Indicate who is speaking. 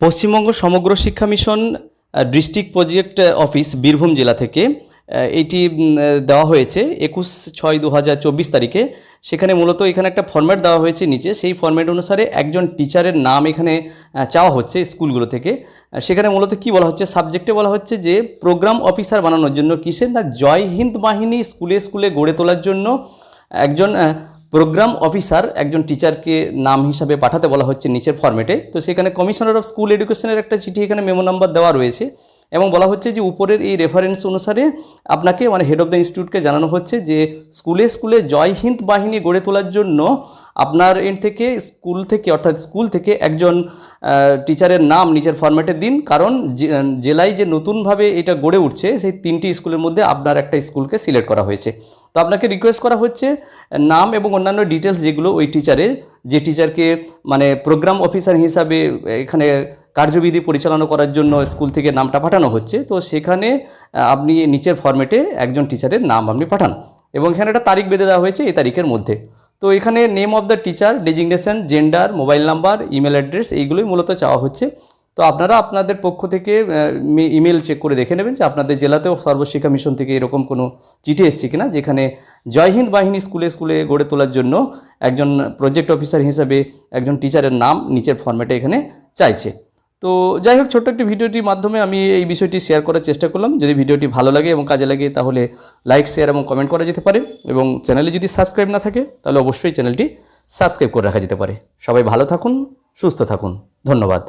Speaker 1: Paschimbanga Samagra Shiksha mission district project office Birbhum জেলা থেকে আহ, দেওয়া হয়েছে একুশ ছয় দু হাজার চব্বিশ তারিখে। সেখানে মূলত এখানে একটা ফর্ম্যাট দেওয়া হয়েছে নিচে। সেই ফর্ম্যাট অনুসারে একজন টিচারের নাম এখানে চাওয়া হচ্ছে স্কুলগুলো থেকে। সেখানে মূলত কি বলা হচ্ছে? সাবজেক্টে বলা হচ্ছে যে প্রোগ্রাম অফিসার বানানোর জন্য কিসের না জয় হিন্দ বাহিনী স্কুলে স্কুলে গড়ে তোলার জন্য একজন প্রোগ্রাম অফিসার একজন টিচারকে নাম হিসাবে পাঠাতে বলা হচ্ছে নিচের ফরম্যাটে। তো সেখানে কমিশনার অফ স্কুল এডুকেশনের একটা চিঠি এখানে মেমো নাম্বার দেওয়া রয়েছে এবং বলা হচ্ছে যে উপরের এই রেফারেন্স অনুসারে আপনাকে মানে হেড অফ দ্য ইনস্টিটিউটকে জানানো হচ্ছে যে স্কুলে স্কুলে জয় হিন্দ বাহিনী গড়ে তোলার জন্য আপনার এন্ড থেকে স্কুল থেকে অর্থাৎ স্কুল থেকে একজন টিচারের নাম নিচের ফরম্যাটে দিন। কারণ জেলায় যে নতুনভাবে এটা গড়ে উঠছে, সেই তিনটি স্কুলের মধ্যে আপনার একটা স্কুলকে সিলেক্ট করা হয়েছে। তো আপনাকে রিকোয়েস্ট করা হচ্ছে নাম এবং অন্যান্য ডিটেলস যেগুলো ওই টিচারের যে টিচারকে মানে প্রোগ্রাম অফিসার হিসাবে এখানে কার্যবিধি পরিচালনা করার জন্য স্কুল থেকে নামটা পাঠানো হচ্ছে, তো সেখানে আপনি নিচের ফরম্যাটে একজন টিচারের নাম আপনি পাঠান এবং এখানে একটা তারিখ বেঁধে দেওয়া হয়েছে এই তারিখের মধ্যে। তো এখানে name of the teacher designation gender mobile number email address এইগুলোই মূলত চাওয়া হচ্ছে। তো আপনারা আপনাদের পক্ষ থেকে ইমেল চেক করে দেখে নেবেন যে আপনাদের জেলাতেও সর্বশিক্ষা মিশন থেকে এরকম কোনো চিঠি এসছে কিনা, যেখানে জয় হিন্দ বাহিনী স্কুলে স্কুলে গড়ে তোলার জন্য একজন প্রজেক্ট অফিসার হিসাবে একজন টিচারের নাম নিচের ফরম্যাটে এখানে চাইছে। তো যাই হোক, ছোট্ট একটি ভিডিওটির মাধ্যমে আমি এই বিষয়টি শেয়ার করার চেষ্টা করলাম। যদি ভিডিওটি ভালো লাগে এবং কাজে লাগে, তাহলে লাইক শেয়ার এবং কমেন্ট করা যেতে পারে এবং চ্যানেলে যদি সাবস্ক্রাইব না থাকে, তাহলে অবশ্যই চ্যানেলটি সাবস্ক্রাইব করে রাখা যেতে পারে। সবাই ভালো থাকুন, সুস্থ থাকুন। ধন্যবাদ।